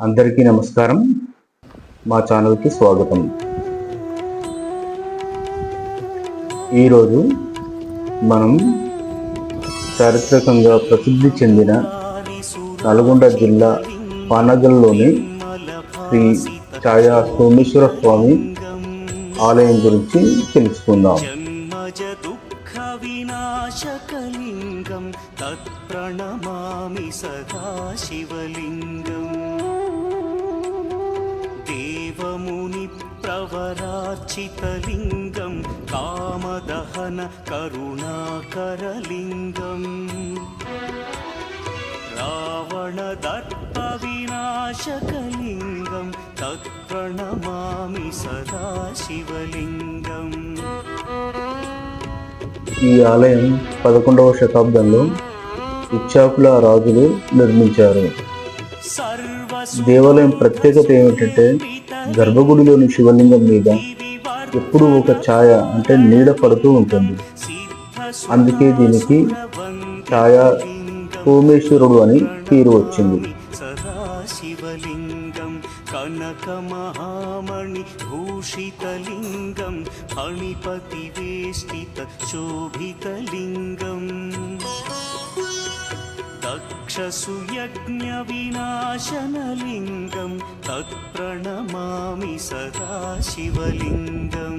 అందరికీ నమస్కారం. మా ఛానల్కి స్వాగతం. ఈరోజు మనం చారిత్రకంగా ప్రసిద్ధి చెందిన నల్గొండ జిల్లా పానగల్లోని శ్రీ ఛాయా సోమేశ్వర స్వామి ఆలయం గురించి తెలుసుకుందాం. జన్మజ వినాశకలింగం తత్ప్రణమామి సదా శివలింగం దేవముని ప్రవరార్చితలింగం కామదహన కరుణాకరలింగం. రావణదర్ప వినాశకలింగం తత్ప్రణమామి సదా శివలింగం ఈ ఆలయం పదకొండవ శతాబ్దంలో ఇచ్చాకుల రాజులు నిర్మించారు. దేవాలయం ప్రత్యేకత ఏమిటంటే గర్భగుడిలోని శివలింగం మీద ఎప్పుడూ ఒక ఛాయ అంటే నీడ పడుతూ ఉంటుంది. అందుకే దీనికి ఛాయ సోమేశ్వరుడు అని పేరు వచ్చింది. కనక మహామణి భూషితలింగం ఫణిపతి వేష్టిత శోభితలింగం. దక్షసుయజ్ఞ వినాశనలింగం తత్ప్రణమామి సదాశివలింగం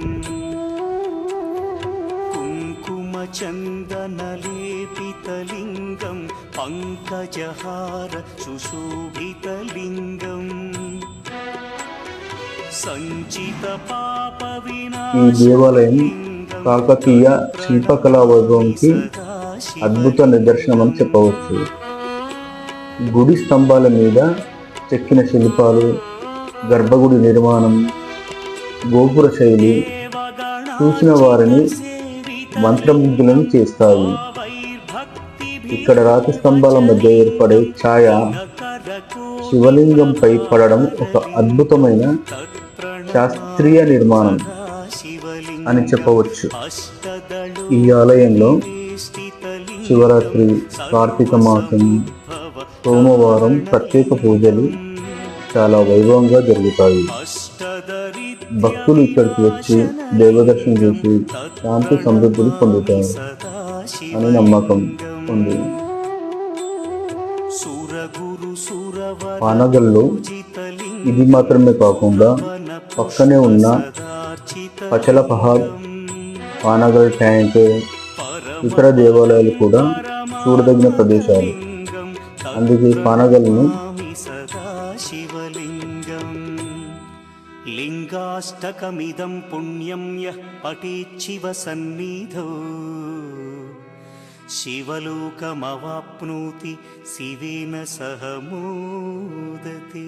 कुङ्कुमचन्दनलेपितलिङ्गं पङ्कजहार सुशोभितलिङ्गं ఈ దేవాలయం కాకతీయ శిల్పకళా వైభవంకి అద్భుత నిదర్శనం అని చెప్పవచ్చు గుడి స్తంభాల మీద చెక్కిన శిల్పాలు గర్భగుడి నిర్మాణం గోపుర శైలి చూసిన వారిని మంత్రముగ్ధులను చేస్తాయి. ఇక్కడ రాతి స్తంభాల మధ్య ఏర్పడే ఛాయ శివలింగంపై పడడం ఒక అద్భుతమైన శాస్త్రీయ నిర్మాణం అని చెప్పవచ్చు. ఈ ఆలయంలో శివరాత్రి కార్తీక మాసం సోమవారం ప్రత్యేక పూజలు చాలా వైభవంగా జరుగుతాయి. భక్తులు ఇక్కడికి వచ్చి దేవదర్శనం చేసి శాంతి సమృద్ధిని పొందుతారు అని నమ్మకం ఉంది. పానగల్లో ఇది మాత్రమే కాకుండా పక్కనే ఉన్న పచలపహార్ పానగల్ ట్యాంక్ ఇతర దేవాలయాలు కూడా చూడదగిన ప్రదేశాలు. అందుకే పానగల్ను సదాశివలింగం లింగాష్టకమిదం పుణ్యం యః పఠేచ్చివ సన్నిధౌ. శివలోకమవాప్నోతి శివేన సహ మోదతే.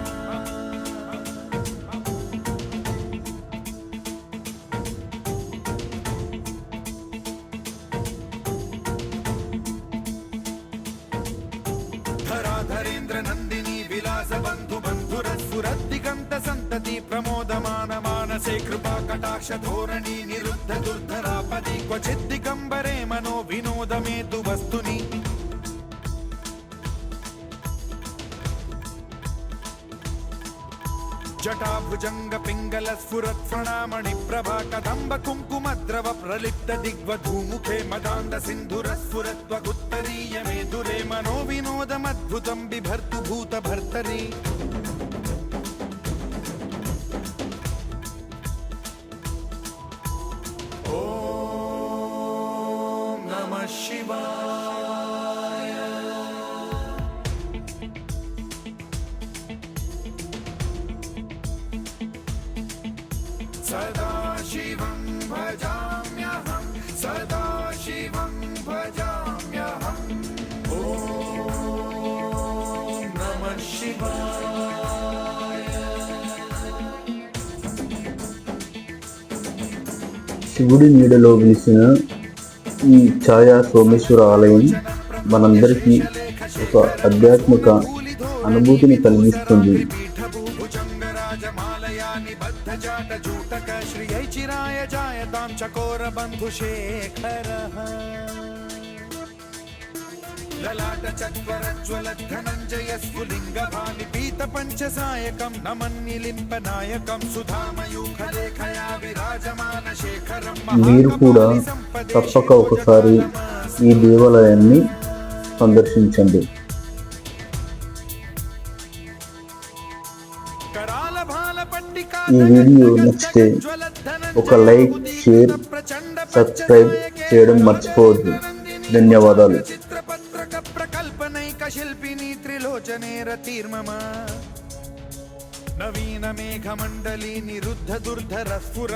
కటాక్ష ధోరణి నిరుద్ధ దుర్ధరాపది క్వచిద్ది క్వచిద్దిగంబరే మనో వినోదమేతు వస్తుని. జటాభుజంగ పింగళ స్ఫురత్ణామణి ప్రభా కదంబ కుంకుమద్రవ ప్రలిప్త దిగ్వధూముఖే మదాంద సింధుర స్ఫురత్వగుత్తరీయ మేధురే మనో వినోదమద్భుతం బిభర్తు భూత భర్తరీ. నమ శివాయ सदा शिवं भजाम्यहं सदा शिवं भजाम्यहम् ॐ नमः शिवाय శివుడి నీడలో వెలిసిన ఈ ఛాయా సోమేశ్వర ఆలయం మనందరికీ ఒక ఆధ్యాత్మిక అనుభూతిని కలిగిస్తుంది. పీఠభూభుజంగరాజమాలయా నిబద్ధ జాట జూటక లలాట చత్వరజ్వల ధనంజయ స్ఫులింగ భాని పీత పంచసాయకం నమన్నిలింప నాయకం సుధామయూఖ లేఖయా విరాజమాన శేఖరం మీరు కూడా తప్పక ఒకసారి ఈ దేవాలయాన్ని సందర్శించండి. ఈ వీడియో నచ్చితే ఒక లైక్ షేర్ సబ్స్క్రైబ్ చేయడం మర్చిపోవద్దు. ధన్యవాదాలు. త్రిలోచనే రతిర్మమ నవీన మేఘమండలి నిరుద్ధ దుర్ధర స్ఫుర